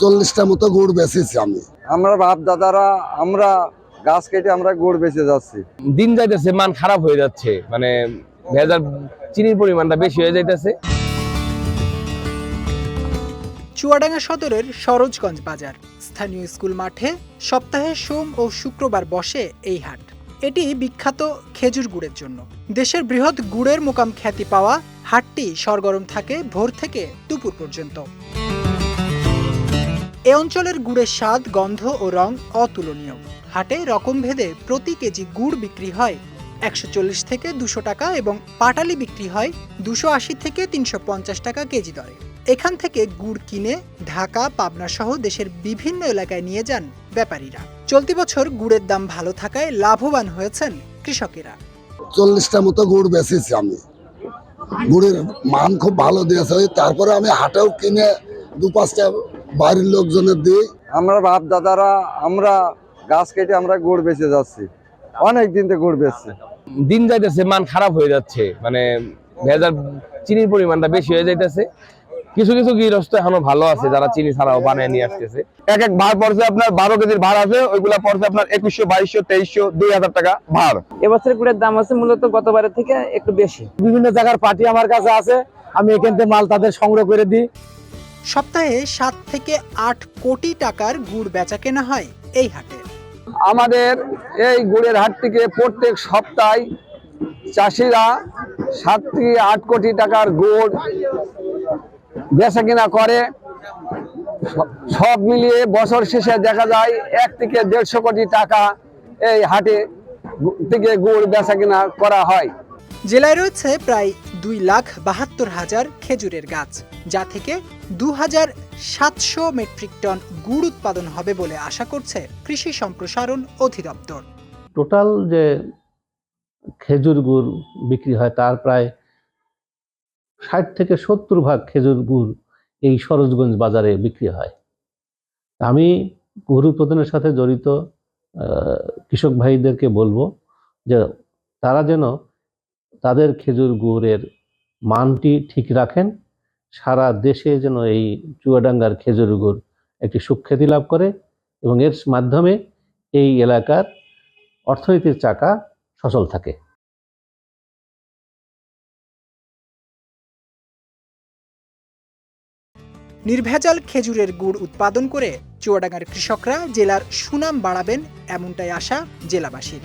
চল্লিশটা মতো গুড় বেচেছি আমি। আমরা বাপ দাদারা আমরা গাছ কেটে আমরা গুড় বেঁচে যাচ্ছি। দিন যাইতেছে মান খারাপ হয়ে যাচ্ছে। মানে ভেজাল চিনির পরিমাণটা বেশি হয়ে যাইতেছে। চুয়াডাঙ্গা সদরের সরোজগঞ্জ বাজার। স্থানীয় স্কুল মাঠে সপ্তাহে সোম ও শুক্রবার বসে এই হাট। এটি বিখ্যাত খেজুর গুড়ের জন্য। দেশের বৃহৎ গুড়ের মোকাম খ্যাতি পাওয়া হাটটি সরগরম থাকে ভোর থেকে দুপুর পর্যন্ত। এ অঞ্চলের গুড়ের স্বাদ, গন্ধ ও রং অতুলনীয়। হাটে রকমভেদে প্রতি কেজি গুড় বিক্রি হয় একশো চল্লিশ থেকে দুশো টাকা এবং পাটালি বিক্রি হয় দুশো আশি থেকে তিনশো পঞ্চাশ টাকা কেজি দরে। এখান থেকে গুড় কিনে ঢাকা, পাবনা সহ দেশের বিভিন্ন এলাকায় নিয়ে যান ব্যাপারীরা। চলতি বছর গুড়ের দাম ভালো থাকায় লাভবান হয়েছেন কৃষকেরা। চল্লিশটা মতো গুড় বেচেছি আমি। গুড়ের মান খুব ভালো দিয়েছে। তারপরে আমি হাটেও কিনে দু পাঁচটা বাড়ির লোকজনের দিই আমরা বাপ দাদারা আমরা গাছ কেটে আমরা গুড় বেঁচে যাচ্ছি। অনেক দিন থেকে গুড় বেচছি। দিন যাইতেছে মান খারাপ হয়ে যাচ্ছে। মানে ভেজাল চিনির পরিমাণটা বেশি হয়ে যাইতেছে। কিছু কিছু গৃহস্থ এখনও ভালো আছে যারা চিনি ছাড়াও বানিয়ে নিয়ে আসতেছে। এক এক ভার পড়ছে আপনার বারো কেজির ভার আছে ওইগুলা পড়ছে আপনার একুশশো বাইশশো তেইশশো দুই হাজার টাকা ভার এবছর গুড়ের দাম আছে মূলত গতবারের থেকে একটু বেশি। বিভিন্ন জায়গার পার্টি আমার কাছে আছে আমি এখান থেকে মাল তাদের সংগ্রহ করে দিই। সপ্তাহে সাত থেকে আট কোটি টাকার গুড় বেচা কেনা হয় এই হাটে। আমাদের এই গুড়ের হাট থেকে প্রত্যেক সপ্তাহে চাষিরা সাত থেকে আট কোটি টাকার গুড় বেচা কিনা করে। সব মিলিয়ে বছর শেষে দেখা যায় এক থেকে দেড়শো কোটি টাকা এই হাটে থেকে গুড় বেচা কিনা করা হয়। জেলায় রয়েছে প্রায় দুই লাখ বাহাত্তর হাজার খেজুরের গাছ, যা থেকে দু হাজার সাতশো মেট্রিক টন গুড় উৎপাদন হবে বলে আশা করছে কৃষি সম্প্রসারণ অধিদপ্তর। টোটাল যে খেজুর গুড় বিক্রি হয়, তার প্রায় ষাট থেকে সত্তর ভাগ খেজুর গুড় এই সরোজগঞ্জ বাজারে বিক্রি হয়। আমি গুড় উৎপাদনের সাথে জড়িত কৃষক ভাইদেরকে বলব যে তারা যেন তাদের খেজুর গুড়ের মানটি ঠিক রাখেন। সারা দেশে যেন এই চুয়াডাঙ্গার খেজুর গুড় একটি সুখ্যাতি লাভ করে এবং এর মাধ্যমে এই এলাকার অর্থনীতির চাকা সচল থাকে। নির্ভেজাল খেজুরের গুড় উৎপাদন করে চুয়াডাঙ্গার কৃষকরা জেলার সুনাম বাড়াবেন এমনটাই আশা জেলাবাসীর।